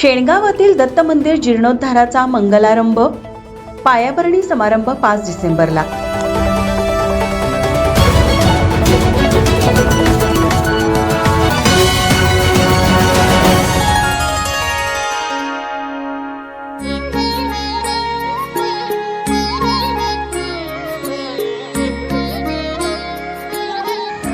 शेणगावातील दत्त मंदिर जीर्णोद्धाराचा मंगलारंभ पायाभरणी समारंभ पाच डिसेंबरला.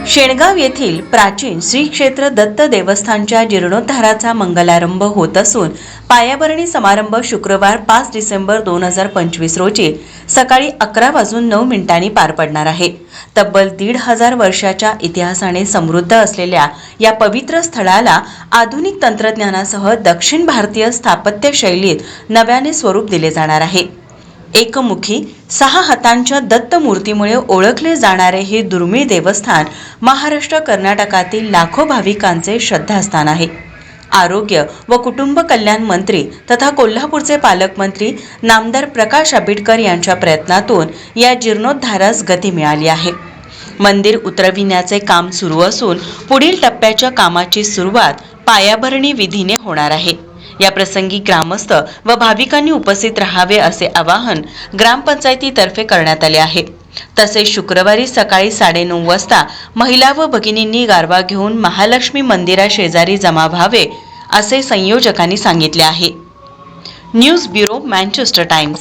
शेणगाव येथील प्राचीन श्री क्षेत्र दत्त देवस्थानच्या जीर्णोद्धाराचा मंगलारंभ होत असून पायाभरणी समारंभ शुक्रवार पाच डिसेंबर दोन हजार पंचवीस रोजी सकाळी अकरा वाजून नऊ मिनिटांनी पार पडणार आहे. तब्बल दीड हजार वर्षाच्या इतिहासाने समृद्ध असलेल्या या पवित्र स्थळाला आधुनिक तंत्रज्ञानासह दक्षिण भारतीय स्थापत्य शैलीत नव्याने स्वरूप दिले जाणार आहे. एकमुखी सहा हातांच्या दत्त मूर्तीमुळे ओळखले जाणारे हे दुर्मिळ देवस्थान महाराष्ट्र कर्नाटकातील लाखो भाविकांचे श्रद्धास्थान आहे. आरोग्य व कुटुंब कल्याण मंत्री तथा कोल्हापूरचे पालकमंत्री नामदार प्रकाश आंबेडकर यांच्या प्रयत्नातून या जीर्णोद्धारास गती मिळाली आहे. मंदिर उतरविण्याचे काम सुरू असून पुढील टप्प्याच्या कामाची सुरुवात पायाभरणी विधीने होणार आहे. या प्रसंगी ग्रामस्थ व भाविकांनी उपस्थित राहावे असे आवाहन ग्रामपंचायतीतर्फे करण्यात आले आहे. तसेच शुक्रवारी सकाळी साडेनऊ वाजता महिला व भगिनींनी गारवा घेऊन महालक्ष्मी मंदिरा शेजारी जमा व्हावे असे संयोजकांनी सांगितले आहे. News bureau Manchester Times.